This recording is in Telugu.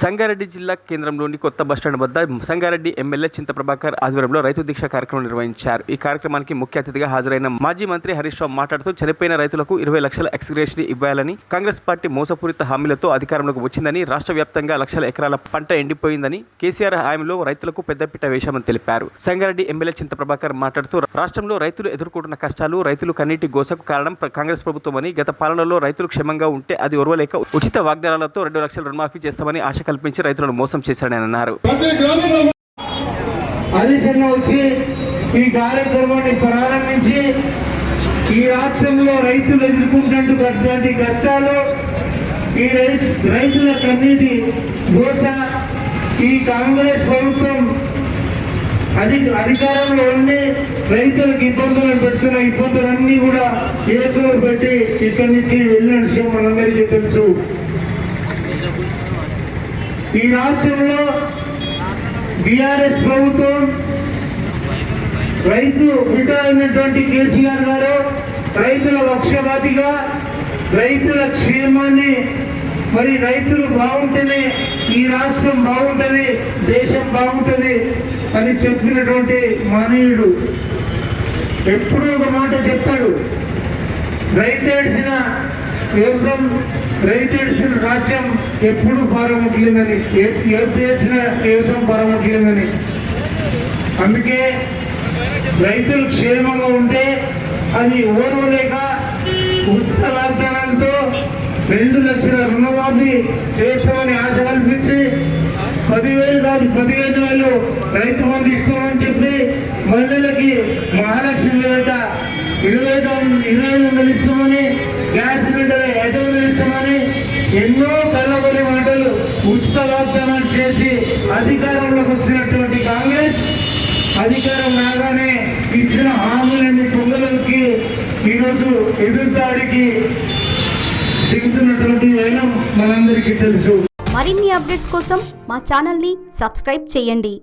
సంగారెడ్డి జిల్లా కేంద్రంలోని కొత్త బస్టాండ్ వద్ద సంగారెడ్డి ఎమ్మెల్యే చింతప్రభాకర్ ఆధ్వర్యంలో రైతు దీక్ష కార్యక్రమం నిర్వహించారు. ఈ కార్యక్రమానికి ముఖ్య అతిథిగా హాజరైన మాజీ మంత్రి హరీష్ రావు మాట్లాడుతూ చనిపోయిన రైతులకు ఇరవై లక్షల ఎక్స్గ్రేషన్ ఇవ్వాలని కాంగ్రెస్ పార్టీ మోసపూరిత హామీలతో అధికారంలోకి వచ్చిందని రాష్ట్ర వ్యాప్తంగా లక్షల ఎకరాల పంట ఎండిపోయిందని కేసీఆర్ హామీలో రైతులకు పెద్దపీట వేశామని తెలిపారు. సంగారెడ్డి ఎమ్మెల్యే చింతప్రభాకర్ మాట్లాడుతూ రాష్ట్రంలో రైతులు ఎదుర్కొంటున్న కష్టాలు రైతులు కన్నీటి గోసకు కారణం కాంగ్రెస్ కాంగ్రెస్ ప్రభుత్వమని గత పాలనలో రైతులు క్షేమంగా ఉంటే అది ఒరవలేక ఉచిత వాగ్దానాలతో రెండు లక్షల రుణమాఫీ చేస్తామని ఆశ కల్పించి రైతులను మోసం చేశారని అన్నారు. వచ్చి ఈ కార్యక్రమాన్ని ప్రారంభించి ఈ రాష్ట్రంలో రైతులు ఎదుర్కొంటున్నటువంటి కష్టాలు ఈ రైతు రైతుల కన్నీటి దోశ ఈ కాంగ్రెస్ ప్రభుత్వం అధి అధికారంలో ఉండి రైతులకు ఇబ్బందులు పెడుతున్న ఇబ్బందులన్నీ కూడా ఏకలు పెట్టి ఇక్కడి నుంచి వెళ్ళిన విషయం మనందరికీ తెలుసు. ఈ రాష్ట్రంలో బీఆర్ఎస్ ప్రభుత్వం రైతు బిడ్డ అయినటువంటి కేసీఆర్ గారు రైతుల పక్షపాతిగా రైతుల క్షేమాన్ని మరి రైతులు బాగుంటేనే ఈ రాష్ట్రం బాగుంటుంది దేశం బాగుంటుంది అని చెప్పినటువంటి మానవుడు ఎప్పుడూ ఒక మాట చెప్తాడు. రైతు ఏడ్చిన వ్యవసాయం రైతు రాజ్యం ఎప్పుడు పారముట్లేదని ఎవరు ఏడ్చిన వ్యవసాయం అందుకే రైతులు క్షేమంగా ఉంటే అది ఓర్వలేక ఉచిత వాగ్దానాలతో రెండు లక్షల రుణమాఫీ చేస్తామని ఆశ కల్పించి పదివేలు కాదు పదిహేను వేలు రైతు మంది ఇస్తామని చెప్పి మహిళలకి మహాలక్ష్మి వేట ఇరవై ఇరవై వందలు ఇస్తామని గ్యాస్ సిలిండర్ ఐదు వందలు ఇస్తామని ఎన్నో కళ్ళబొలి మాటలు ఉచిత వాగ్దానాలు చేసి అధికారంలోకి వచ్చినటువంటి కాంగ్రెస్ అధికారం రాగానే ఇచ్చిన హామీలన్నీ పొంగలకి ఈరోజు ఎదురుదాడికి దిగుతున్నటువంటి వేలం మనందరికీ తెలుసు. మరిన్ని అప్డేట్స్ కోసం మా ఛానల్ని సబ్స్క్రైబ్ చేయండి.